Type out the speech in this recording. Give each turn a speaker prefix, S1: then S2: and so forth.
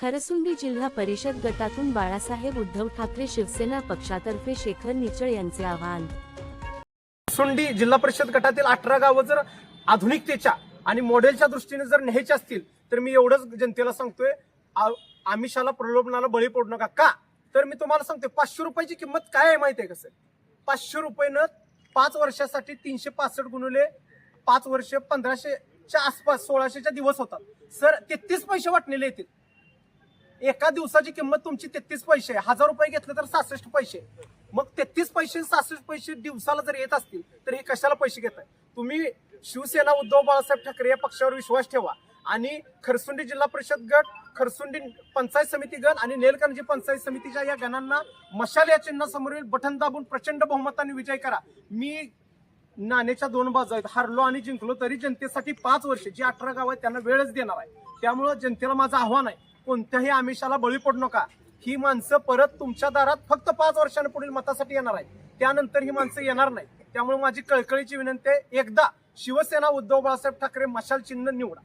S1: खरसुंडी जिल्हा परिषद गटातून बाळासाहेब उद्धव ठाकरे शिवसेना पक्षातर्फे शेखर निचळ यांचे आवाहन.
S2: सुंडी जिल्हा परिषद गटातील अठरा गावं जर आधुनिकतेच्या आणि मॉडेलच्या दृष्टीने जर न्यायचे असतील तर मी एवढंच जनतेला सांगतोय आमिषाला प्रलोभनाला बळी पडू नका. का? तर मी तुम्हाला सांगतोय पाचशे रुपयाची किंमत काय आहे माहिती आहे कसं पाचशे रुपयानं पाच वर्षासाठी तीनशे पासष्ट गुणुले पाच वर्ष पंधराशेच्या आसपास सोळाशेच्या दिवस होतात. सर तेहतीस पैसे वाटलेले येतील. एका दिवसाची किंमत तुमची तेहतीस पैसे आहे. हजार रुपये घेतले तर सहासष्ट पैसे मग तेहतीस पैसे सहासष्ट पैसे दिवसाला जर येत असतील तर हे कशाला पैसे घेताय? तुम्ही शिवसेना उद्धव बाळासाहेब ठाकरे या पक्षावर विश्वास ठेवा. आणि खरसुंडी जिल्हा परिषद गट खरसुंडी पंचायत समिती गण आणि नेलकंजी पंचायत समितीच्या या गणांना मशाल या चिन्हासमोरील बटन दाबून प्रचंड बहुमताने विजय करा. मी नाण्याच्या दोन बाजू आहेत. हारलो आणि जिंकलो तरी जनतेसाठी पाच वर्ष जी अठरा गाव आहेत त्यांना वेळच देणार आहे. त्यामुळं जनतेला माझं आव्हान आहे. कोणत्याही आमिषाला बळी पडू नका. ही माणसं परत तुमच्या दारात फक्त पाच वर्षांनी पुढील मतासाठी येणार आहेत. त्यानंतर ही माणसं येणार नाही त्यामुळे माझी कळकळीची विनंती आहे एकदा शिवसेना उद्धव बाळासाहेब ठाकरे मशाल चिन्ह निवडा.